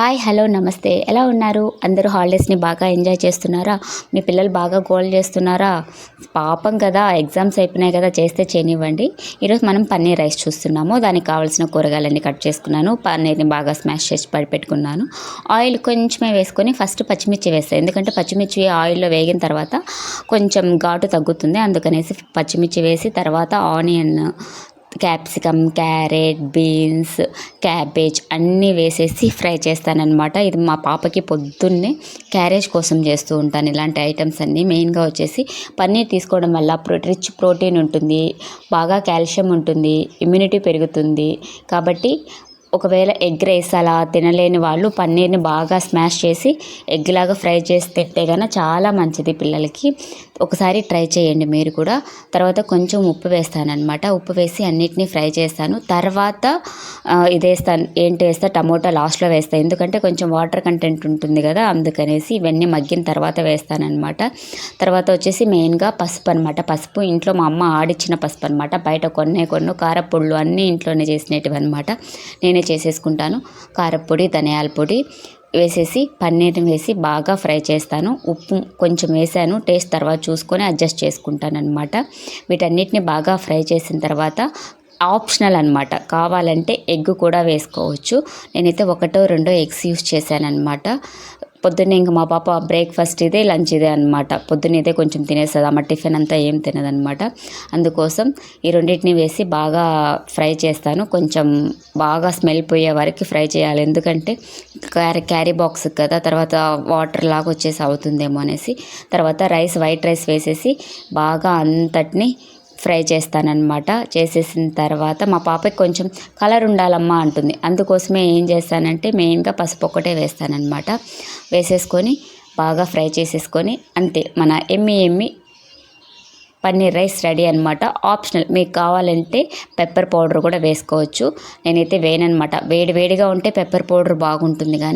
Hi hello నమస్తే. ఎలా ఉన్నారు? అందరూ హాలిడేస్ని బాగా ఎంజాయ్ చేస్తున్నారా? మీ పిల్లలు బాగా గోల్ చేస్తున్నారా? పాపం కదా ఎగ్జామ్స్ అయిపోయినాయి కదా చేస్తే చేయనివ్వండి. ఈరోజు మనం పన్నీర్ రైస్ చూస్తున్నాము. దానికి కావాల్సిన కూరగాయలన్నీ కట్ చేసుకున్నాను. పన్నీర్ని బాగా స్మాష్ చేసి పెట్టుకున్నాను ఆయిల్ కొంచెమే వేసుకొని ఫస్ట్ పచ్చిమిర్చి వేస్తాను. ఎందుకంటే పచ్చిమిర్చి ఆయిల్లో వేగిన తర్వాత కొంచెం ఘాటు తగ్గుతుంది. అందుకనేసి పచ్చిమిర్చి వేసి తర్వాత onion capsicum carrot beans cabbage అన్నీ వేసేసి ఫ్రై చేస్తానన్నమాట. ఇది మా పాపకి పొద్దున్నే క్యారేజ్ కోసం చేస్తూ ఉంటాను. ఇలాంటి ఐటమ్స్ అన్నీ మెయిన్గా వచ్చేసి పన్నీర్ తీసుకోవడం వల్ల ప్రో రిచ్ ప్రోటీన్ ఉంటుంది బాగా కాల్షియం ఉంటుంది ఇమ్యూనిటీ పెరుగుతుంది. కాబట్టి ఒకవేళ ఎగ్ రైస్ అలా తినలేని వాళ్ళు పన్నీర్ని బాగా స్మాష్ చేసి ఎగ్ లాగా ఫ్రై చేసి తింటే కనుక చాలా మంచిది పిల్లలకి. ఒకసారి ట్రై చేయండి మీరు కూడా. తర్వాత కొంచెం ఉప్పు వేస్తానమాట ఉప్పు వేసి అన్నిటినీ ఫ్రై చేస్తాను. తర్వాత ఇదేస్తాను. ఏంటి వేస్తా టమోటా లాస్ట్లో వేస్తాను ఎందుకంటే కొంచెం వాటర్ కంటెంట్ ఉంటుంది కదా అందుకనేసి ఇవన్నీ మగ్గిన తర్వాత వేస్తానమాట తర్వాత వచ్చేసి మెయిన్గా పసుపు అనమాట పసుపు ఇంట్లో మా అమ్మ ఆడిచ్చిన పసుపు అనమాట బయట కొన్నే కొన్ను కారపొళ్ళు అన్నీ ఇంట్లోనే చేసినవి అనమాట నేనే చేసేసుకుంటాను. కారపొడి ధనియాల పొడి వేసేసి పన్నీర్ని వేసి బాగా ఫ్రై చేస్తాను. ఉప్పు కొంచెం వేసాను. టేస్ట్ తర్వాత చూసుకొని అడ్జస్ట్ చేసుకుంటాను అనమాట వీటన్నిటిని బాగా ఫ్రై చేసిన తర్వాత ఆప్షనల్ అనమాట కావాలంటే ఎగ్ కూడా వేసుకోవచ్చు. నేనైతే ఒకటో రెండో ఎగ్స్ యూస్ చేశాను అనమాట పొద్దున్నే ఇంక మా పాప బ్రేక్ఫాస్ట్ ఇదే లంచ్ ఇదే అనమాట పొద్దున్న ఇదే కొంచెం తినేస్తుంది. ఆమె టిఫిన్ అంతా ఏం తినదనమాట అందుకోసం ఈ రెండింటిని వేసి బాగా ఫ్రై చేస్తాను. కొంచెం బాగా స్మెల్ పోయే వరకు ఫ్రై చేయాలి. ఎందుకంటే క్యారీ క్యారీ బాక్స్ కదా తర్వాత వాటర్ లాగా వచ్చేసి అవుతుందేమో అనేసి. తర్వాత రైస్ వైట్ రైస్ వేసేసి బాగా అంతటిని ఫ్రై చేస్తానన్నమాట. చేసేసిన తర్వాత మా పాపకి కొంచెం కలర్ ఉండాలమ్మా అంటుంది. అందుకోసమే ఏం చేస్తానంటే మెయిన్గా పసుపు ఒక్కటే వేస్తానన్నమాట. వేసేసుకొని బాగా ఫ్రై చేసేసుకొని అంతే. మన ఎమ్మి ఎమ్మి పన్నీర్ రైస్ రెడీ అనమాట ఆప్షనల్. మీకు కావాలంటే పెప్పర్ పౌడర్ కూడా వేసుకోవచ్చు. నేనైతే వేయనమాట వేడి వేడిగా ఉంటే పెప్పర్ పౌడర్ బాగుంటుంది కానీ